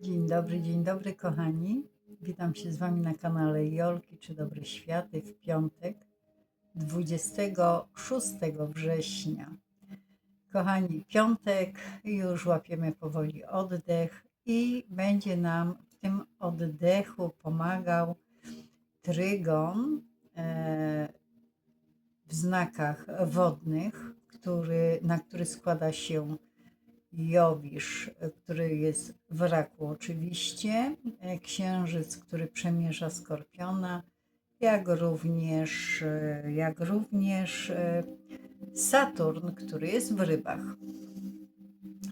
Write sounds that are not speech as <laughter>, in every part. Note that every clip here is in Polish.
Dzień dobry, dzień dobry kochani. Witam się z Wami na kanale Jolki czy Dobre Światy w piątek 26 września. Kochani, piątek, już łapiemy powoli oddech i będzie nam w tym oddechu pomagał trygon e, w znakach wodnych, który, na który składa się Jowisz, który jest w raku oczywiście, księżyc, który przemierza skorpiona, jak również, jak również e, Saturn, który jest w rybach.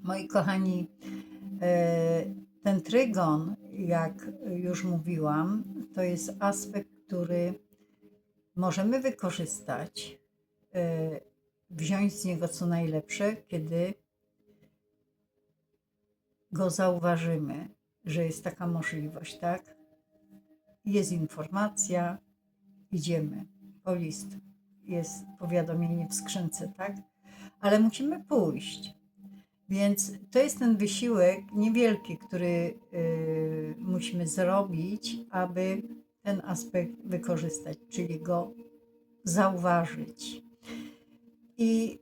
Moi kochani, e, ten trygon, jak już mówiłam, to jest aspekt, który możemy wykorzystać, e, wziąć z niego co najlepsze, kiedy go zauważymy, że jest taka możliwość, tak? Jest informacja, idziemy po list, jest powiadomienie w skrzynce, tak? Ale musimy pójść. Więc to jest ten wysiłek niewielki, który y, musimy zrobić, aby ten aspekt wykorzystać, czyli go zauważyć. I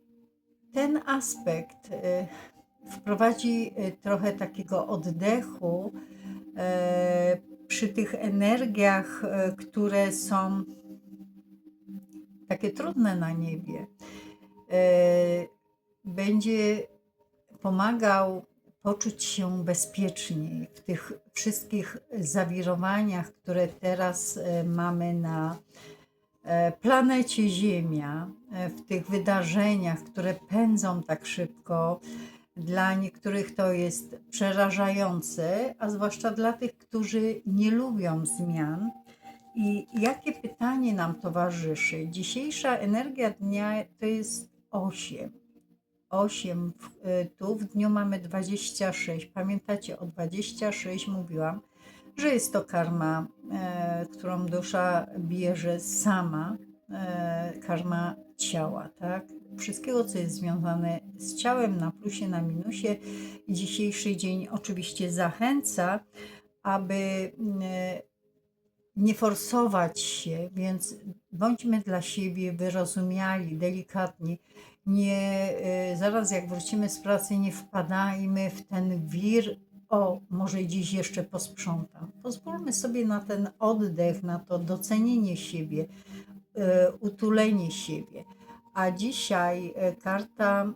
ten aspekt y, wprowadzi y, trochę takiego oddechu e, przy tych energiach, e, które są takie trudne na niebie. E, Będzie pomagał poczuć się bezpieczniej w tych wszystkich zawirowaniach, które teraz e, mamy na e, planecie Ziemia, e, w tych wydarzeniach, które pędzą tak szybko. Dla niektórych to jest przerażające, a zwłaszcza dla tych, którzy nie lubią zmian. I jakie pytanie nam towarzyszy? Dzisiejsza energia dnia to jest 8. 8, w- y, tu w dniu mamy 26. Pamiętacie, o 26 mówiłam, że jest to karma, e, którą dusza bierze sama, e, karma ciała, tak? Wszystkiego, co jest związane z ciałem, na plusie, na minusie. Dzisiejszy dzień oczywiście zachęca, aby e, nie forsować się, więc bądźmy dla siebie wyrozumiali, delikatni. Nie, y, zaraz jak wrócimy z pracy, nie wpadajmy w ten wir, o, może dziś jeszcze posprzątam. Pozwólmy sobie na ten oddech, na to docenienie siebie, y, utulenie siebie. A dzisiaj y, karta y,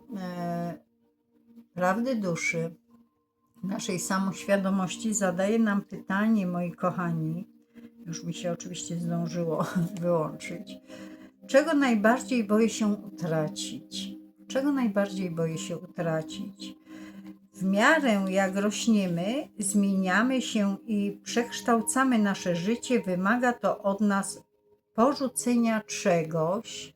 prawdy duszy, naszej samoświadomości zadaje nam pytanie, moi kochani, już mi się oczywiście zdążyło <laughs> wyłączyć. Czego najbardziej boję się utracić? Czego najbardziej boję się utracić? W miarę jak rośniemy, zmieniamy się i przekształcamy nasze życie, wymaga to od nas porzucenia czegoś,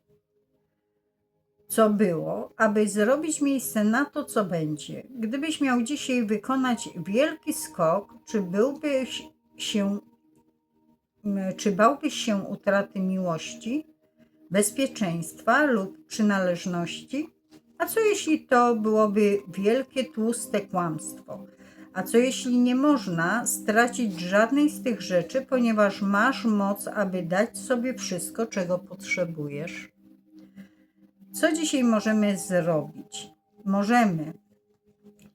co było, aby zrobić miejsce na to, co będzie. Gdybyś miał dzisiaj wykonać wielki skok, czy byłbyś się Czy bałbyś się utraty miłości, bezpieczeństwa lub przynależności? A co jeśli to byłoby wielkie, tłuste kłamstwo? A co jeśli nie można stracić żadnej z tych rzeczy, ponieważ masz moc, aby dać sobie wszystko, czego potrzebujesz? Co dzisiaj możemy zrobić? Możemy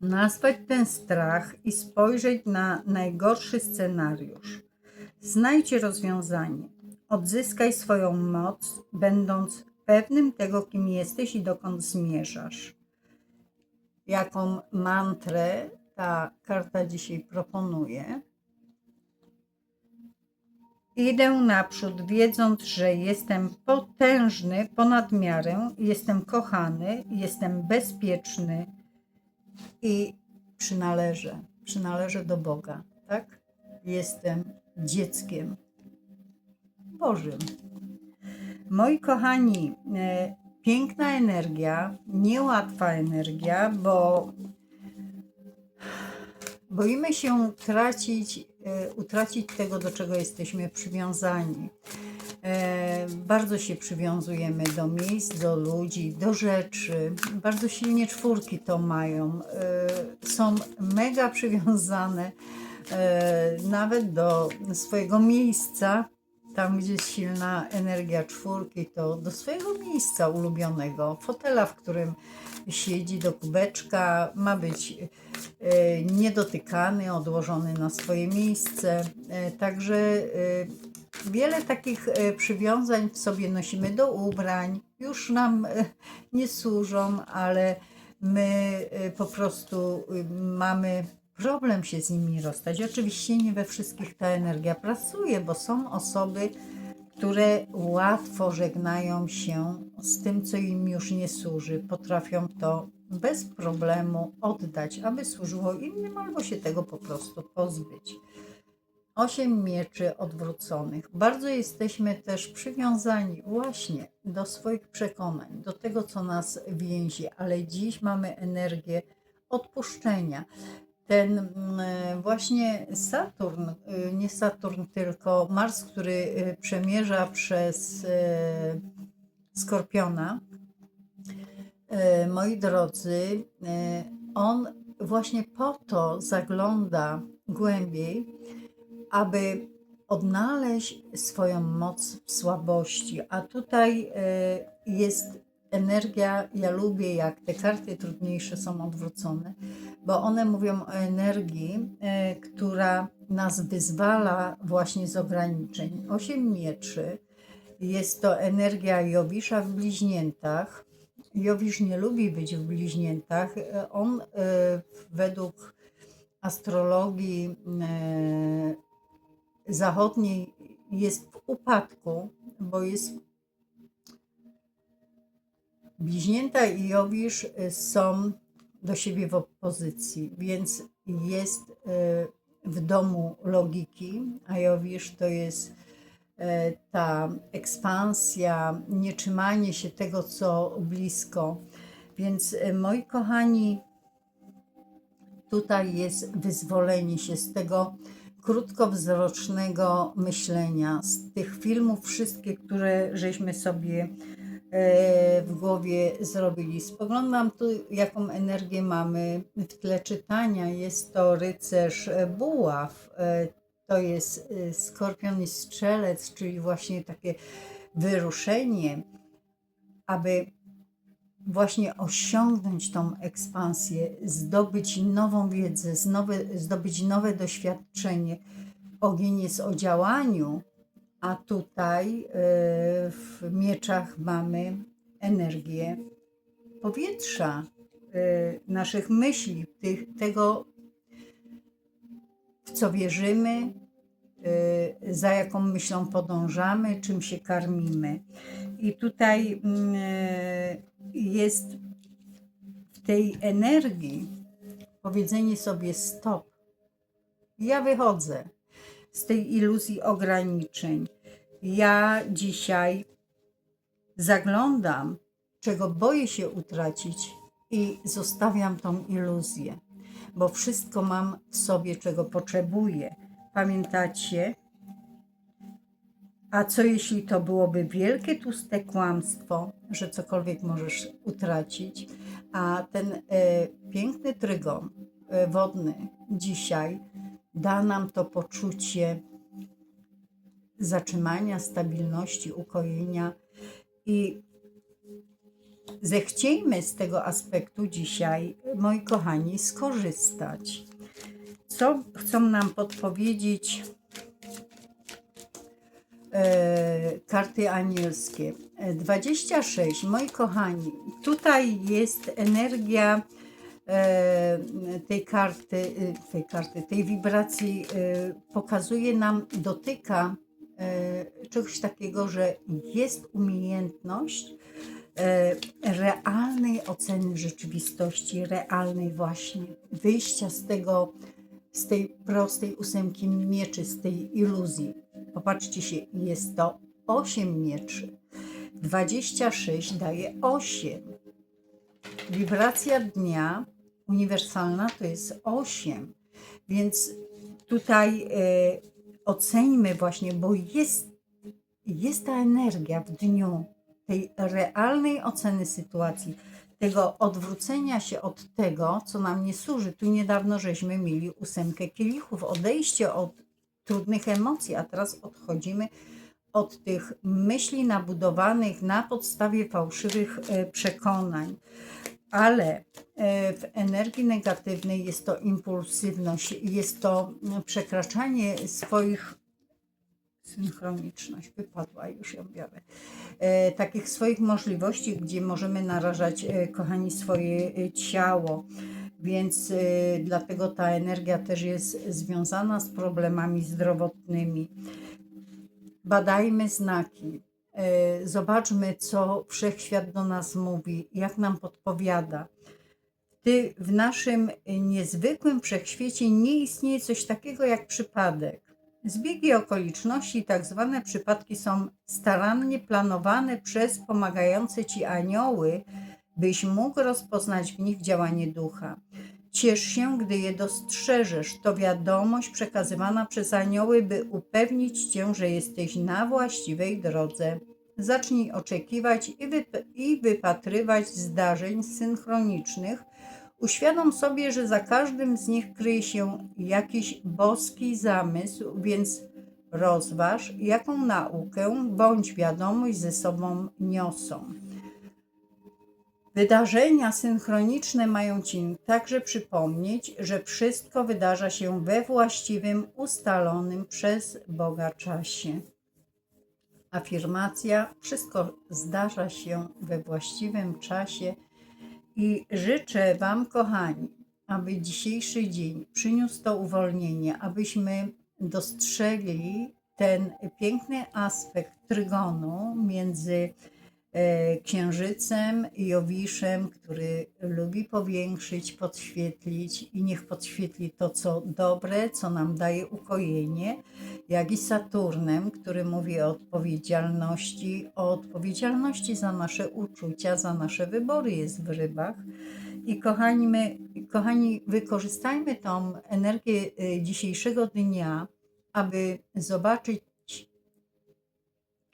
nazwać ten strach i spojrzeć na najgorszy scenariusz. Znajdź rozwiązanie. Odzyskaj swoją moc, będąc pewnym tego, kim jesteś i dokąd zmierzasz. Jaką mantrę ta karta dzisiaj proponuje? Idę naprzód, wiedząc, że jestem potężny ponad miarę, jestem kochany, jestem bezpieczny i przynależę. Przynależę do Boga, tak? Jestem dzieckiem Bożym. Moi kochani, e, piękna energia, niełatwa energia, bo boimy się tracić, utracić tego, do czego jesteśmy przywiązani. E, bardzo się przywiązujemy do miejsc, do ludzi, do rzeczy. Bardzo silnie czwórki to mają. E, są mega przywiązane e, nawet do swojego miejsca. Tam, gdzie jest silna energia czwórki, to do swojego miejsca ulubionego, fotela, w którym siedzi, do kubeczka, ma być e, niedotykany, odłożony na swoje miejsce. E, Także e, wiele takich przywiązań w sobie nosimy do ubrań, już nam nie służą, ale my po prostu e, mamy problem się z nimi rozstać. Oczywiście nie we wszystkich ta energia pracuje, bo są osoby, które łatwo żegnają się z tym, co im już nie służy. Potrafią to bez problemu oddać, aby służyło innym, albo się tego po prostu pozbyć. Osiem mieczy odwróconych. Bardzo jesteśmy też przywiązani właśnie do swoich przekonań, do tego, co nas więzi, ale dziś mamy energię odpuszczenia. Ten mm, właśnie Saturn, y, nie Saturn, tylko Mars, który y, przemierza przez y, Skorpiona, moi drodzy, on właśnie po to zagląda głębiej, aby odnaleźć swoją moc w słabości. A tutaj jest energia, ja lubię jak te karty trudniejsze są odwrócone, bo one mówią o energii, e, która nas wyzwala właśnie z ograniczeń. Osiem mieczy jest to energia Jowisza w bliźniętach. Jowisz nie lubi być w bliźniętach. On e, według astrologii e, zachodniej jest w upadku, bo jest bliźnięta i Jowisz y, są do siebie w opozycji, więc jest y, w domu logiki, a Jowisz to jest y, ta ekspansja, nietrzymanie się tego, co blisko. Więc moi kochani, tutaj jest wyzwolenie się z tego krótkowzrocznego myślenia, z tych filmów wszystkich, które żeśmy sobie w głowie zrobili. Spoglądam tu, jaką energię mamy w tle czytania. Jest to rycerz buław, e, to jest e, skorpion i strzelec, czyli właśnie takie wyruszenie, aby właśnie osiągnąć tą ekspansję, zdobyć nową wiedzę, zdobyć nowe doświadczenie. Ogień jest o działaniu, a tutaj y, w mieczach mamy energię powietrza, y, naszych myśli, tych, tego, w co wierzymy, y, za jaką myślą podążamy, czym się karmimy. I tutaj jest w tej energii powiedzenie sobie stop. Ja wychodzę z tej iluzji ograniczeń. Ja dzisiaj zaglądam, czego boję się utracić i zostawiam tą iluzję, bo wszystko mam w sobie, czego potrzebuję. Pamiętacie? A co jeśli to byłoby wielkie, tłuste kłamstwo, że cokolwiek możesz utracić? A ten e, piękny trygon e, wodny dzisiaj da nam to poczucie zatrzymania, stabilności, ukojenia i zechciejmy z tego aspektu dzisiaj, moi kochani, skorzystać. Co chcą nam podpowiedzieć e, karty anielskie? E, 26, moi kochani, tutaj jest energia e, tej karty, e, tej karty, tej wibracji e, pokazuje nam, dotyka e, czegoś takiego, że jest umiejętność e, realnej oceny rzeczywistości, realnej właśnie, wyjścia z tego, z tej prostej ósemki mieczy, z tej iluzji. Popatrzcie się, jest to 8 mieczy. 26 daje 8. Wibracja dnia uniwersalna to jest 8. Więc tutaj e, oceńmy właśnie, bo jest jest ta energia w dniu tej realnej oceny sytuacji, tego odwrócenia się od tego, co nam nie służy. Tu niedawno żeśmy mieli ósemkę kielichów, odejście od trudnych emocji, a teraz odchodzimy od tych myśli nabudowanych na podstawie fałszywych e, przekonań. Ale e, w energii negatywnej jest to impulsywność, jest to przekraczanie swoich synchroniczność, wypadła, już ją biorę. E, takich swoich możliwości, gdzie możemy narażać, e, kochani, swoje e, ciało. Więc e, dlatego ta energia też jest związana z problemami zdrowotnymi. Badajmy znaki. E, Zobaczmy, co wszechświat do nas mówi, jak nam podpowiada. Ty, w naszym niezwykłym wszechświecie nie istnieje coś takiego jak przypadek. Zbiegi okoliczności tak zwane przypadki są starannie planowane przez pomagające ci anioły, byś mógł rozpoznać w nich działanie ducha. Ciesz się, gdy je dostrzeżesz. To wiadomość przekazywana przez anioły, by upewnić cię, że jesteś na właściwej drodze. Zacznij oczekiwać i, wyp- i wypatrywać zdarzeń synchronicznych. Uświadom sobie, że za każdym z nich kryje się jakiś boski zamysł, więc rozważ, jaką naukę bądź wiadomość ze sobą niosą. Wydarzenia synchroniczne mają Ci także przypomnieć, że wszystko wydarza się we właściwym, ustalonym przez Boga czasie. Afirmacja: wszystko zdarza się we właściwym czasie i życzę Wam, kochani, aby dzisiejszy dzień przyniósł to uwolnienie, abyśmy dostrzegli ten piękny aspekt trygonu między Księżycem i Jowiszem, który lubi powiększyć, podświetlić i niech podświetli to, co dobre, co nam daje ukojenie, jak i Saturnem, który mówi o odpowiedzialności, o odpowiedzialności za nasze uczucia, za nasze wybory jest w rybach. I kochani, my, kochani, wykorzystajmy tą energię y, dzisiejszego dnia, aby zobaczyć,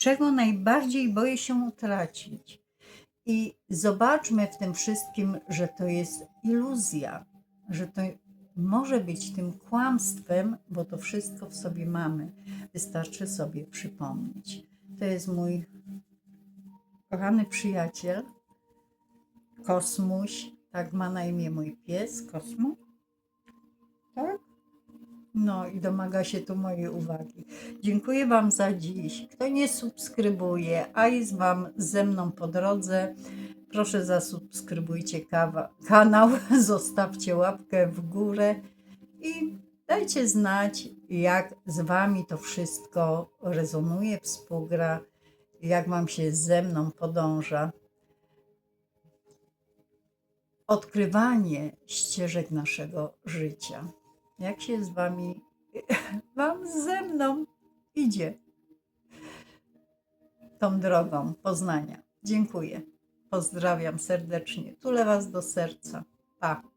czego najbardziej boję się utracić. I zobaczmy w tym wszystkim, że to jest iluzja, że to może być tym kłamstwem, bo to wszystko w sobie mamy. Wystarczy sobie przypomnieć. To jest mój kochany przyjaciel, Kosmuś, tak ma na imię mój pies, Kosmu. Tak? No i domaga się tu mojej uwagi. Dziękuję Wam za dziś. Kto nie subskrybuje, a jest Wam ze mną po drodze, proszę zasubskrybujcie kanał, <laughs> zostawcie łapkę w górę i dajcie znać, jak z Wami to wszystko rezonuje, współgra, jak Wam się ze mną podąża. Odkrywanie ścieżek naszego życia. Jak się z Wami, <laughs> Wam ze mną idzie tą drogą poznania. Dziękuję. Pozdrawiam serdecznie. Tulę Was do serca. Pa.